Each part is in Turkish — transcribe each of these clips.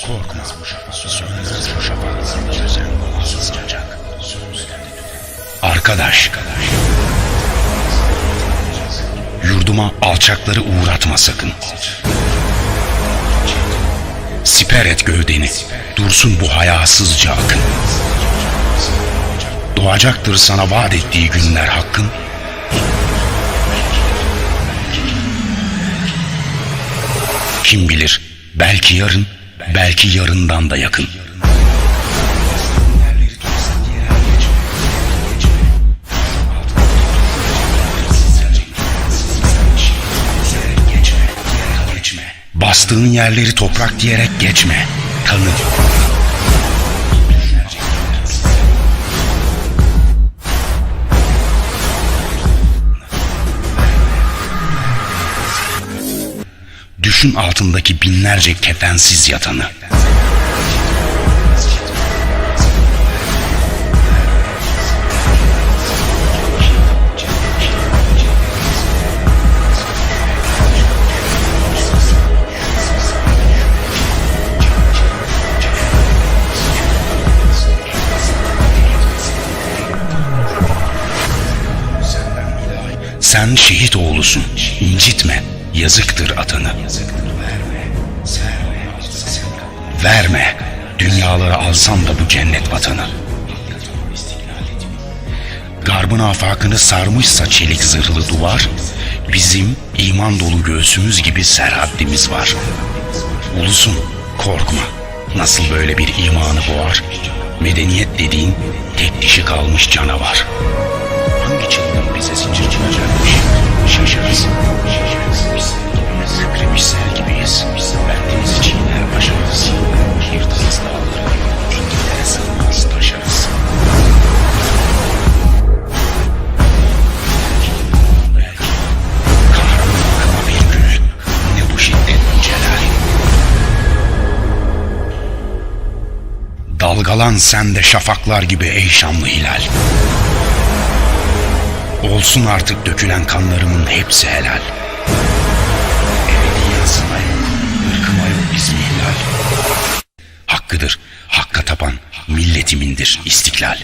Korkma, sönmez bu şafaklarda düzen sıcacak. Arkadaş, yurduma alçakları uğratma sakın. Siper et gövdeni, dursun bu hayasızca akın. Doğacaktır sana vaat ettiği günler hakkın. Kim bilir, belki yarın, belki yarından da yakın. Bastığın yerleri toprak diyerek geçme. Tanı. Düşün altındaki binlerce kefensiz yatanı. Sen şehit oğlusun, incitme, yazıktır atanı. Verme, dünyaları alsam da bu cennet vatanı. Garbın afakını sarmışsa çelik zırhlı duvar, bizim iman dolu göğsümüz gibi serhaddimiz var. Ulusun, korkma, nasıl böyle bir imanı boğar? Medeniyet dediğin tek dişi kalmış canavar. Hangi çılgın bize zincir çılacakmış? Şaşarız. Kıpkırmış sel gibiyiz. Verdiğimiz çiğner başarız. Yırtarız dağları. Engellere sığmaz taşarız. Belki kahraman akıma bir gün ne bu şiddet bu celal. Dalgalan sen de şafaklar gibi ey şanlı hilal. Olsun artık dökülen kanlarımın hepsi helal. Ebediyen sana yok, ırkıma yok ismi hilal. Hakkıdır, hakka tapan, milletimindir istiklal.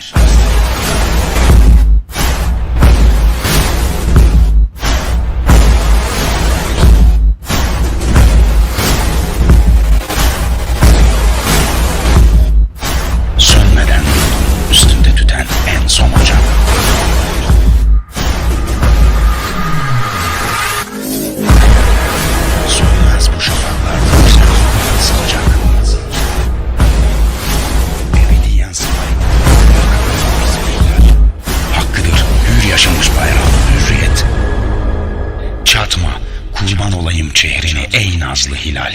Hilal.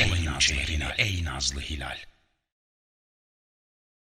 Ey nazlı hilal.